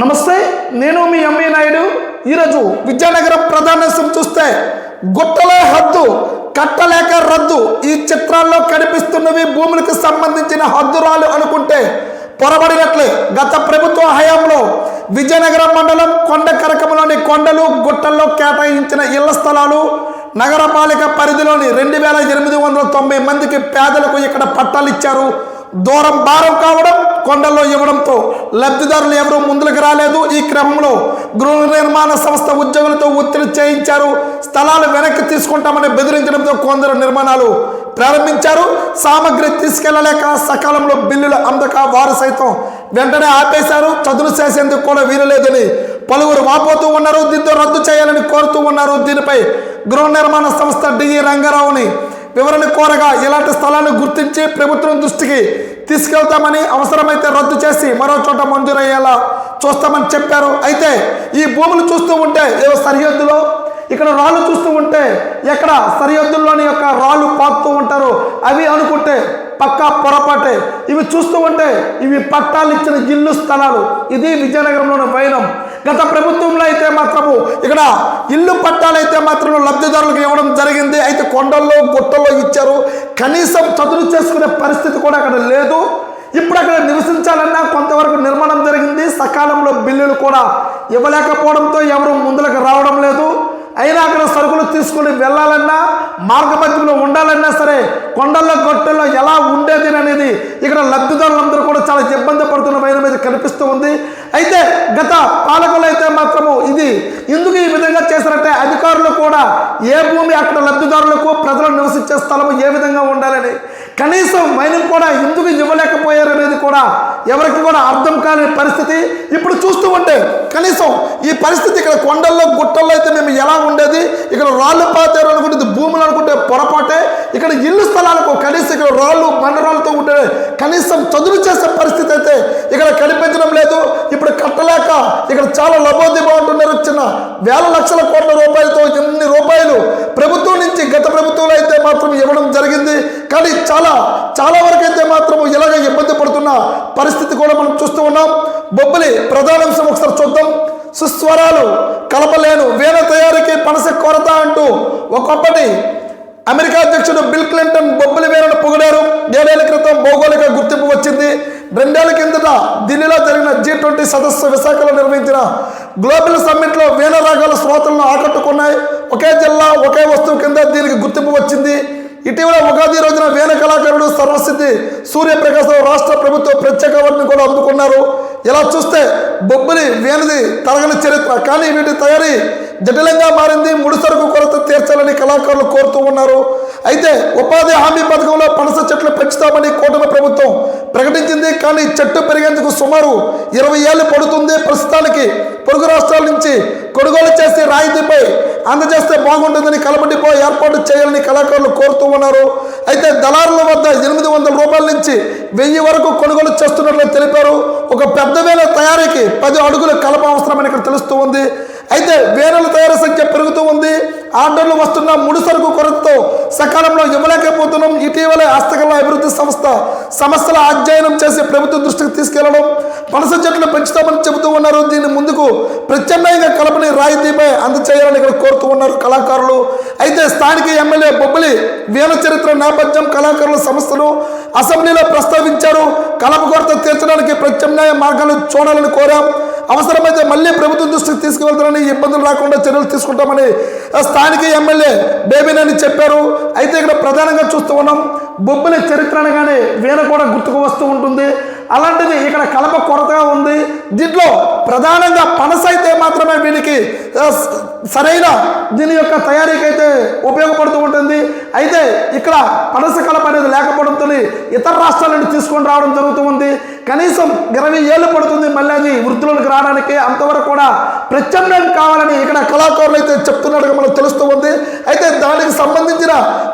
నమస్తే నేను మీ ఎంఏ నాయుడు. ఈరోజు విద్యానగరం ప్రధానోత్సవం చూస్తే గుట్టలే హద్దు కట్టలేక రద్దు ఈ చిత్రాల్లో కనిపిస్తున్నవి భూములకు సంబంధించిన హద్దురాలు అనుకుంటే పొరబడినట్లే. గత ప్రభుత్వ హయాంలో విజయనగరం మండలం కొండ కరకంలోని కొండలు గుట్టల్లో కేటాయించిన ఇళ్ళ స్థలాలు నగరపాలిక పరిధిలోని రెండు వేల ఎనిమిది వందల తొంభై మందికి పేదలకు ఇక్కడ పట్టాలు ఇచ్చారు. దూరం భారం కావడం కొండల్లో ఇవ్వడంతో లబ్ధిదారులు ఎవరూ ముందుకు రాలేదు. ఈ క్రమంలో గృహ నిర్మాణ సంస్థ ఉద్యోగులతో ఒత్తిడి చేయించారు. స్థలాలు వెనక్కి తీసుకుంటామని బెదిరించడంతో కొందరు నిర్మాణాలు ప్రారంభించారు. సామగ్రి తీసుకెళ్ళలేక సకాలంలో బిల్లులు అందక వారు సైతం వెంటనే ఆపేశారు. చదును చేసేందుకు కూడా వీలు లేదని పలువురు వాపోతూ ఉన్నారు. దీంతో రద్దు చేయాలని కోరుతూ ఉన్నారు. దీనిపై గృహ నిర్మాణ సంస్థ డిఈ రంగారావుని వివరణ కోరగా ఇలాంటి స్థలాన్ని గుర్తించి ప్రభుత్వం దృష్టికి తీసుకెళ్తామని అవసరమైతే రద్దు చేసి మరో చోట మంజూరయ్యేలా చూస్తామని చెప్పారు. అయితే ఈ భూములు చూస్తూ ఉంటే ఏదో సరిహద్దులో ఇక్కడ రాళ్ళు చూస్తూ ఉంటే ఎక్కడ సరిహద్దుల్లోని యొక్క రాళ్ళు పాకుతూ ఉంటారు. అవి అనుకుంటే పక్కా పొరపాటే. ఇవి చూస్తూ ఉంటే ఇవి పట్టాలు ఇచ్చిన ఇల్లు స్థలాలు. ఇది విజయనగరంలోని వైనం. గత ప్రభుత్వంలో అయితే మాత్రము ఇక్కడ ఇల్లు పట్టాలైతే మాత్రం లబ్ధిదారులకు ఇవ్వడం జరిగింది. అయితే కొండల్లో గుట్టల్లో ఇచ్చారు. కనీసం చదువు చేసుకునే పరిస్థితి కూడా అక్కడ లేదు. ఇప్పుడు అక్కడ నివసించాలన్నా కొంతవరకు నిర్మాణం జరిగింది. సకాలంలో బిల్లులు కూడా ఇవ్వలేకపోవడంతో ఎవరు ముందులకు రావడం లేదు. అయినా అక్కడ సరుకులు తీసుకుని వెళ్ళాలన్నా మార్గమధ్యంలో ఉండాలన్నా సరే కొండల్లో గొట్టల్లో ఎలా ఉండేది అనేది ఇక్కడ లబ్ధిదారులందరూ కూడా చాలా ఇబ్బంది పడుతున్న కనిపిస్తూ ఉంది. అయితే గత పాలకులు అయితే మాత్రము ఇది ఎందుకు ఈ విధంగా చేశారంటే అధికారులు కూడా ఏ భూమి అక్కడ లబ్ధిదారులకు ప్రజలు నివసించే స్థలం ఏ విధంగా ఉండాలని. కనీసం మైనం కూడా ఎందుకు ఇవ్వలేకపోయారు అనేది కూడా ఎవరికి కూడా అర్థం కాని పరిస్థితి ఇప్పుడు చూస్తూ ఉంటే కనీసం ఈ పరిస్థితి ఇక్కడ కొండల్లో గుట్టల్లో అయితే మేము ఎలా ఉండేది? ఇక్కడ రాళ్ళు పాతారు అనుకుంటే భూములు అనుకుంటే పొరపాటే. ఇక్కడ ఇల్లు స్థలాలకు కనీసం ఇక్కడ రాళ్ళు బండరాళ్ళతో ఉంటే కనీసం చదువు చేసే పరిస్థితి అయితే ఇక్కడ కనిపించడం లేదు. ఇప్పుడు కట్టలేక ఇక్కడ చాలా లబోదిబో అంటున్నారు చిన్న వేల లక్షల కోట్ల రూపాయలతో ఎన్ని రూపాయలు ప్రభుత్వం నుంచి గత ప్రభుత్వంలో అయితే మాత్రం ఇవ్వడం జరిగింది. కానీ చాలా చాలా వరకు అయితే మాత్రం ఇలాగ ఇబ్బంది పడుతున్న పరిస్థితి కూడా మనం చూస్తూ ఉన్నాం. బొబ్బలి ప్రధానాంశం ఒకసారి చూద్దాం. సుస్వరాలు కలపలేను. వేల తయారీకి పనస కొరత అంటూ ఒకప్పటి అమెరికా అధ్యక్షుడు బిల్ క్లింటన్ బొబ్బలి వేలను పొగిడారు. ఏడేళ్ళ క్రితం భౌగోళిక గుర్తింపు వచ్చింది. రెండేళ్ళ కిందట ఢిల్లీలో జరిగిన జీ ట్వంటీ సదస్సు విశాఖలో నిర్వహించిన గ్లోబల్ సమ్మిట్లో వేల రాగాల శ్రోతలను ఆకట్టుకున్నాయి. ఒకే జిల్లా ఒకే వస్తువు కింద దీనికి గుర్తింపు వచ్చింది. ఇటీవల ఉగాది రోజున వేల కళాకారుడు సర్వసిద్ధి సూర్యప్రకాశం రాష్ట్ర ప్రభుత్వ ప్రత్యేక అవార్డును కూడా అందుకున్నారు. ఇలా చూస్తే బొబ్బిలి వేనది తరగని చరిత్ర. కానీ వీటి తయారీ జటిలంగా మారింది. ముడిసరుకు కొరత తీర్చాలని కళాకారులు కోరుతూ ఉన్నారు. అయితే ఉపాధి హామీ పథకంలో పనస చెట్లు పెంచుతామని కూటమి ప్రభుత్వం ప్రకటించింది. కానీ చెట్టు పెరిగేందుకు సుమారు ఇరవై ఏళ్ళు పడుతుంది. ప్రస్తుతానికి పొరుగు రాష్ట్రాల నుంచి కొనుగోలు చేస్తే రాయితీపై అందజేస్తే బాగుంటుందని కలబడిపో ఏర్పాటు చేయాలని కళాకారులు కోరుతూ ఉన్నారు. అయితే దళారుల వద్ద ఎనిమిది వందల రూపాయల నుంచి వెయ్యి వరకు కొనుగోలు చేస్తున్నట్లు తెలిపారు. ఒక పెద్ద వేల తయారీకి పది అడుగుల కలప అవసరమని ఇక్కడ తెలుస్తూ ఉంది. అయితే వేరల తయారీ సంఖ్య పెరుగుతూ ఉంది. ఆర్డర్లు వస్తున్న ముడి సరుకు కొరతతో సకాలంలో ఇవ్వలేకపోతున్నాం. ఇటీవలే హస్తకళ అభివృద్ధి సంస్థ సమస్యల అధ్యయనం చేసి ప్రభుత్వ దృష్టికి తీసుకెళ్ళడం పనస చెట్లు పెంచుతామని చెబుతూ ఉన్నారు. దీని ముందుకు ప్రత్యామ్నాయంగా కలపని రాయితీపై అందచేయాలని ఇక్కడ కోరుతూ ఉన్నారు కళాకారులు. అయితే స్థానిక ఎమ్మెల్యే బొబ్బిలి వీణ చరిత్ర నేపథ్యం కళాకారుల సమస్యలు అసెంబ్లీలో ప్రస్తావించారు. కలప కొరత తీర్చడానికి ప్రత్యామ్నాయ మార్గాలు చూడాలని కోరాం. అవసరమైతే మళ్ళీ ప్రభుత్వం దృష్టికి తీసుకువెళ్తారని ఇబ్బందులు రాకుండా చర్యలు తీసుకుంటామని ఆ స్థానిక ఎమ్మెల్యే బేబీనని చెప్పారు. అయితే ఇక్కడ ప్రధానంగా చూస్తూ ఉన్నాం. బొబ్బిలి చరిత్ర అనగానే వీణ కూడా గుర్తుకు వస్తూ ఉంటుంది. అలాంటిది ఇక్కడ కలప కొరతగా ఉంది. దీంట్లో ప్రధానంగా పనస అయితే మాత్రమే వీళ్ళకి సరైన దీని యొక్క తయారీకి అయితే ఉపయోగపడుతూ ఉంటుంది. అయితే ఇక్కడ పనస కలప అనేది లేకపోవడంతో ఇతర రాష్ట్రాల నుండి తీసుకొని రావడం జరుగుతూ ఉంది. కనీసం ఇరవై ఏళ్ళు పడుతుంది మళ్ళీ అది వృద్ధులకు రావడానికి. అంతవరకు కూడా ప్రత్యామ్నాయం కావాలని ఇక్కడ కళాకారులు అయితే చెప్తున్నట్టుగా మనకు తెలుస్తూ ఉంది. అయితే దానికి సంబంధించిన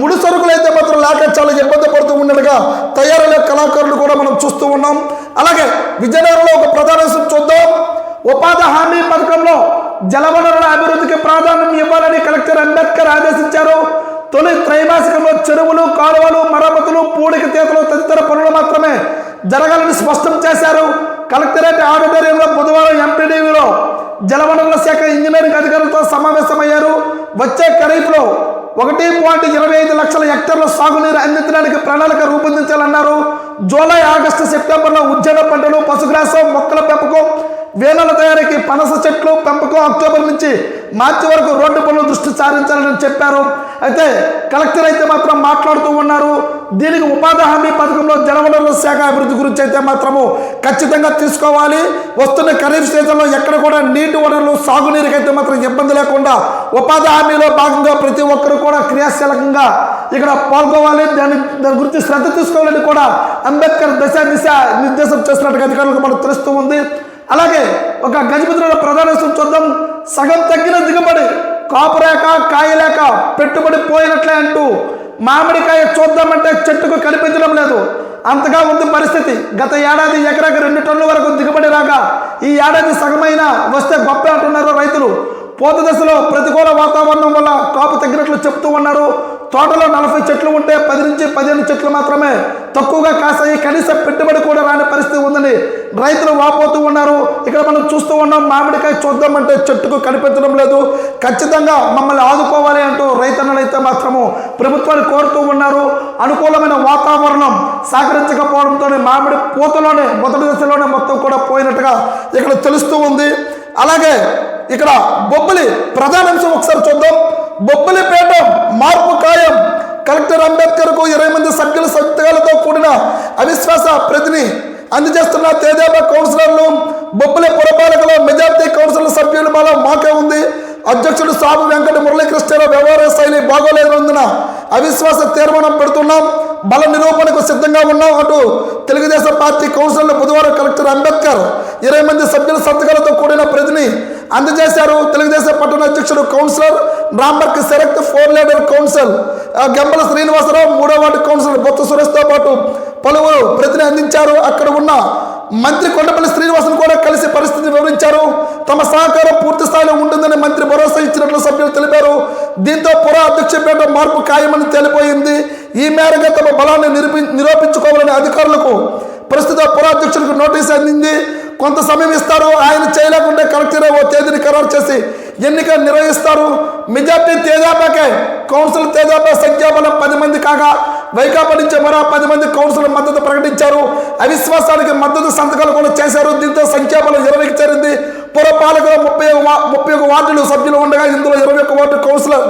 ముడి సరుకులు అయితే లేక చాలా ఇబ్బంది పడుతూ ఉన్నట్టుగా తయారయ్యే కళాకారులు కూడా మనం చూస్తూ ఉన్నాం. అలాగే విజయనగరంలో ఒక ప్రధాన చూద్దాం. ఉపాధి హామీ పథకంలో జలవనరుల అభివృద్ధికి ప్రాధాన్యం ఇవ్వాలని కలెక్టర్ అంబేద్కర్ ఆదేశించారు. తొలి త్రైమాసికంలో చెరువులు కాలువలు మరమ్మతులు పూడిక తీతలు తదితర పనులు మాత్రమే జరగాలని స్పష్టం చేశారు. కలెక్టరేట్ ఆడిటోరియంలో బుధవారం ఎంపీడీవీలో జలవనరుల శాఖ ఇంజనీరింగ్ అధికారులతో సమావేశమయ్యారు. వచ్చే ఖరీఫ్లో ఒకటి పాయింట్ ఇరవై ఐదు లక్షల హెక్టర్ల సాగునీరు అందించడానికి ప్రణాళిక రూపొందించాలన్నారు. జూలై ఆగస్టు సెప్టెంబర్లో ఉద్యాన పంటలు పశుగ్రాసం మొక్కల పెంపకం వేలాల తయారీకి పనస చెట్లు పెంపకం అక్టోబర్ నుంచి మార్చి వరకు రోడ్డు పనులు దృష్టి సారించాలని చెప్పారు. అయితే కలెక్టర్ అయితే మాత్రం మాట్లాడుతూ ఉన్నారు. దీనికి ఉపాధి హామీ పథకంలో జలవనరుల శాఖ అభివృద్ధి గురించి అయితే మాత్రము ఖచ్చితంగా తీసుకోవాలి. వస్తున్న ఖరీఫ్ సీజన్లో ఎక్కడ కూడా నీటి వనరులు సాగునీరుకైతే మాత్రం ఇబ్బంది లేకుండా ఉపాధి హామీలో భాగంగా ప్రతి ఒక్కరు కూడా క్రియాశీలకంగా ఇక్కడ పాల్గొవాలి. దాని దాని గురించి శ్రద్ధ తీసుకోవాలని కూడా అంబేద్కర్ దశ దిశ నిర్దేశం చేస్తున్నట్టుగా అధికారులకు మనకు తెలుస్తూ ఉంది. అలాగే ఒక గజపతిలో ప్రధాన చూద్దాం. సగం తగ్గిన దిగుబడి కాపురేక కాయలేక పెట్టుబడి పోయినట్లే అంటూ మామిడికాయ చూద్దామంటే చెట్టుకు కనిపించడం లేదు. అంతగా ఉంది పరిస్థితి. గత ఏడాది ఎకరాకి రెండు టన్నుల వరకు దిగుబడి రాగా ఈ ఏడాది సగమైన వస్తే గొప్ప అంటున్నారు రైతులు. పూత దశలో ప్రతికూల వాతావరణం వల్ల కాపు తగ్గినట్లు చెప్తూ ఉన్నారు. తోటలో నలభై చెట్లు ఉంటే పది నుంచి పదిహేను చెట్లు మాత్రమే తక్కువగా కాసాయి. కనీస పెట్టుబడి కూడా రాని పరిస్థితి ఉందని రైతులు వాపోతూ ఉన్నారు. ఇక్కడ మనం చూస్తూ ఉన్నాం మామిడికాయ చూద్దామంటే చెట్టుకు కనిపించడం లేదు. ఖచ్చితంగా మమ్మల్ని ఆదుకోవాలి అంటూ రైతన్నలైతే మాత్రము ప్రభుత్వాన్ని కోరుతూ ఉన్నారు. అనుకూలమైన వాతావరణం సహకరించకపోవడంతోనే మామిడి పూతలోనే మొదటి దశలోనే మొత్తం కూడా పోయినట్టుగా ఇక్కడ తెలుస్తూ ఉంది. అలాగే ఇక్కడ బొబ్బలి ప్రధాన అంశం ఒకసారి చూద్దాం. బొబ్బలిపేట మార్పు ఖాయం. కలెక్టర్ అంబేద్కర్కు ఇరవై మంది సభ్యుల సంతకాలతో కూడిన అవిశ్వాస ప్రతిని అందజేస్తున్న తేజాబ కౌన్సిలర్లు బొబ్బలి పురపాలకలో మెజార్టీ కౌన్సిలర్ సభ్యుల మాలో మాకే ఉంది. అధ్యక్షుడు సాబు వెంకట మురళీకృష్ణ వ్యవహార శైలి బాగోలేనందున అవిశ్వాస తీర్మానం పెడుతున్నాం బల నిరూపణకు సిద్ధంగా ఉన్నాం అంటూ తెలుగుదేశం పార్టీ కౌన్సిల్ బుధవారం కలెక్టర్ అంబేద్కర్ ఇరవై మంది సభ్యుల సంతకాలతో కూడిన ప్రతిని అందజేశారు. తెలుగుదేశం పట్టణ అధ్యక్షుడు councillor రాంబర్క్ select four leader council. Gembala Srinivasa Rao మూడో వార్డు కౌన్సిలర్ బొత్త సురేష్తో పాటు పలువురు ప్రతిని అందించారు. అక్కడ ఉన్న మంత్రి కొండపల్లి శ్రీనివాసన్ కూడా కలిసి పరిస్థితి వివరించారు. తమ సహకారం పూర్తి స్థాయిలో ఉంటుందని మంత్రి భరోసా ఇచ్చినట్లు సభ్యులు తెలిపారు. దీంతో పుర అధ్యక్షపేట మార్పు ఖాయమని తేలిపోయింది. ఈ మేరకు తమ బలాన్ని నిరూపి నిరూపించుకోవాలని అధికారులకు ప్రస్తుత పుర అధ్యక్షుడికి నోటీస్ అందింది. కొంత సమయం ఇస్తారు. ఆయన చేయలేకుండా కలెక్టర్ ఓ తేదీని ఖరారు చేసి ఎన్నిక నిర్వహిస్తారు. మెజార్టీ తేజాపాకే కౌన్సిల్ తేజాపా సంఖ్యాబలం పది మంది కాగా వైకాపా నుంచి మరో పది మంది కౌన్సిలర్ మద్దతు ప్రకటించారు. అవిశ్వాసానికి మద్దతు సంతకాలు కూడా చేశారు. దీంతో సంఖ్యాబలం ఇరవైకి చేరింది పురపాలకులు ముప్పై ముప్పై ఒక వార్డులు సభ్యులు ఉండగా ఇందులో ఇరవై ఒక్క వార్డు కౌన్సిలర్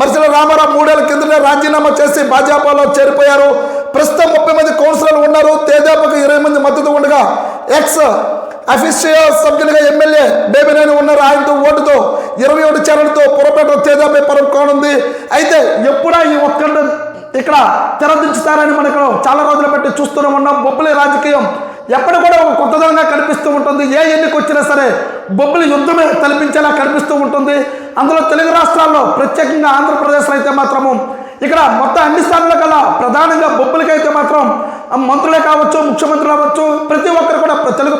మరుసల రామారావు మూడేళ్ళ కిందనే రాజీనామా చేసి భాజపాలో చేరిపోయారు. ప్రస్తుతం ముప్పై మంది కౌన్సిలర్లు ఉన్నారు. తేజాపకు ఇరవై మంది మద్దతు ఉండగా ఎక్స్ అఫీషియల్ సభ్యులుగా ఎమ్మెల్యే బేబినేని ఉన్నారు. ఆయనతో ఓటుతో ఇరవై ఒకటి చేరడంతో పురపేట తేజాపై పరం కానుంది. అయితే ఎప్పుడా ఈ ఒక్కడు ఇక్కడ తెరదించుతారని మనం ఇక్కడ చాలా రోజులు బట్టి చూస్తూనే ఉన్నాం. బొబ్బలి రాజకీయం ఎప్పుడు కూడా ఒక కొత్తదనంగా కనిపిస్తూ ఉంటుంది. ఏ ఎన్నిక వచ్చినా సరే బొబ్బులు యుద్ధమే తలపించేలా కనిపిస్తూ ఉంటుంది. అందులో తెలుగు రాష్ట్రాల్లో ప్రత్యేకంగా ఆంధ్రప్రదేశ్లో అయితే మాత్రము ఇక్కడ మొత్తం అన్ని స్థానాల కల్లా ప్రధానంగా బొబ్బులకైతే మాత్రం మంత్రులే కావచ్చు ముఖ్యమంత్రులు అవ్వచ్చు ప్రతి ఒక్కరు కూడా తెలుగు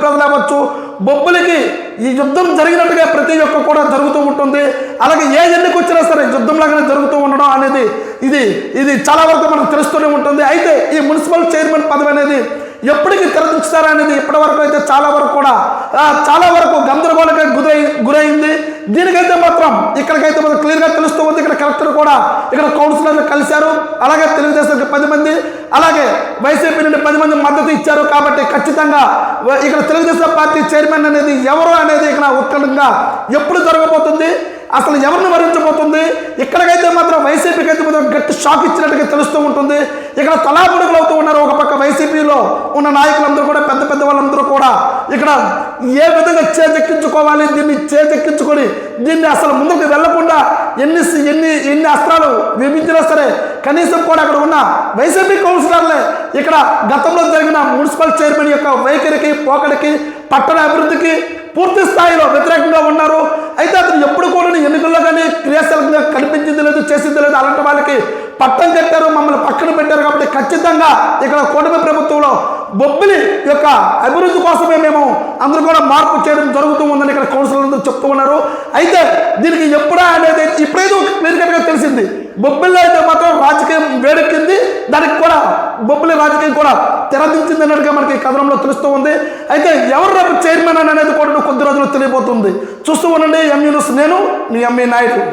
కావచ్చు బొబ్బులకి ఈ యుద్ధం జరిగినట్టుగా ప్రతి ఒక్క కూడా జరుగుతూ ఉంటుంది. అలాగే ఏ ఎన్నిక వచ్చినా సరే యుద్ధంలాగానే జరుగుతూ ఉండడం అనేది ఇది ఇది చాలా వరకు మనకు తెలుస్తూనే ఉంటుంది. అయితే ఈ మున్సిపల్ చైర్మన్ పదవి అనేది ఎప్పటికీ తెరదించుతారనేది ఇప్పటి వరకు అయితే చాలా వరకు కూడా చాలా వరకు గందరగోళంగా గురై గురైంది. దీనికైతే మాత్రం ఇక్కడికైతే మనకు క్లియర్గా తెలుస్తూ ఉంది. ఇక్కడ కలెక్టర్ కూడా ఇక్కడ కౌన్సిలర్లు కలిశారు. అలాగే తెలుగుదేశానికి పది మంది అలాగే వైసీపీ నుండి పది మంది మద్దతు ఇచ్చారు. కాబట్టి ఖచ్చితంగా ఇక్కడ తెలుగుదేశం పార్టీ చైర్మన్ అనేది ఎవరు అనేది ఇక్కడ ఉత్కంఠంగా ఎప్పుడు జరగబోతుంది అసలు ఎవరిని వరించబోతుంది ఇక్కడికైతే మాత్రం వైసీపీకి అయితే మాత్రం గట్టి షాక్ ఇచ్చినట్టుగా తెలుస్తూ ఉంటుంది. ఇక్కడ తలాపుడుగులు అవుతూ ఉన్నారు ఒక పక్క వైసీపీలో ఉన్న నాయకులందరూ కూడా పెద్ద పెద్ద వాళ్ళందరూ కూడా ఇక్కడ ఏ విధంగా చేజెక్కించుకోవాలి దీన్ని చేజెక్కించుకొని దీన్ని అసలు ముందుకు వెళ్ళకుండా ఎన్ని ఎన్ని ఎన్ని అస్త్రాలు విభించినా సరే కనీసం కూడా అక్కడ ఉన్న వైసీపీ కౌన్సిలర్లే ఇక్కడ గతంలో జరిగిన మున్సిపల్ చైర్మన్ యొక్క వైఖరికి పోకడికి పట్టణ అభివృద్ధికి పూర్తి స్థాయిలో వ్యతిరేకంగా ఉన్నారు. అయితే అతను ఎప్పుడు కూడా ఎన్నికల్లో కానీ క్రియాశీలకంగా కనిపించింది లేదు చేసింది లేదు. అలాంటి వాళ్ళకి పట్టం కట్టారు మమ్మల్ని పక్కన పెట్టారు కాబట్టి ఖచ్చితంగా ఇక్కడ కూటమి ప్రభుత్వంలో బొబ్బిలి యొక్క అభివృద్ధి కోసమే మేము అందరూ కూడా మార్పు చేయడం జరుగుతూ ఉందని ఇక్కడ కౌన్సిలర్ అందరూ చెప్తూ ఉన్నారు. అయితే దీనికి ఎప్పుడా అనేది ఇప్పుడేదో క్లియర్ కట్గా తెలిసింది. బొబ్బిల్లో అయితే మాత్రం రాజకీయం వేడెక్కింది. దానికి కూడా బొబ్బిలి రాజకీయం కూడా తెరదించింది అన్నట్టుగా మనకి కథనంలో తెలుస్తూ ఉంది. అయితే ఎవరు రేపు చైర్మన్ అని అనేది కూడా కొద్ది రోజులు తెలియబోతుంది. చూస్తూ ఉండండి ఎంఈ న్యూస్ నేను మీ ఎంఈ నాయుడు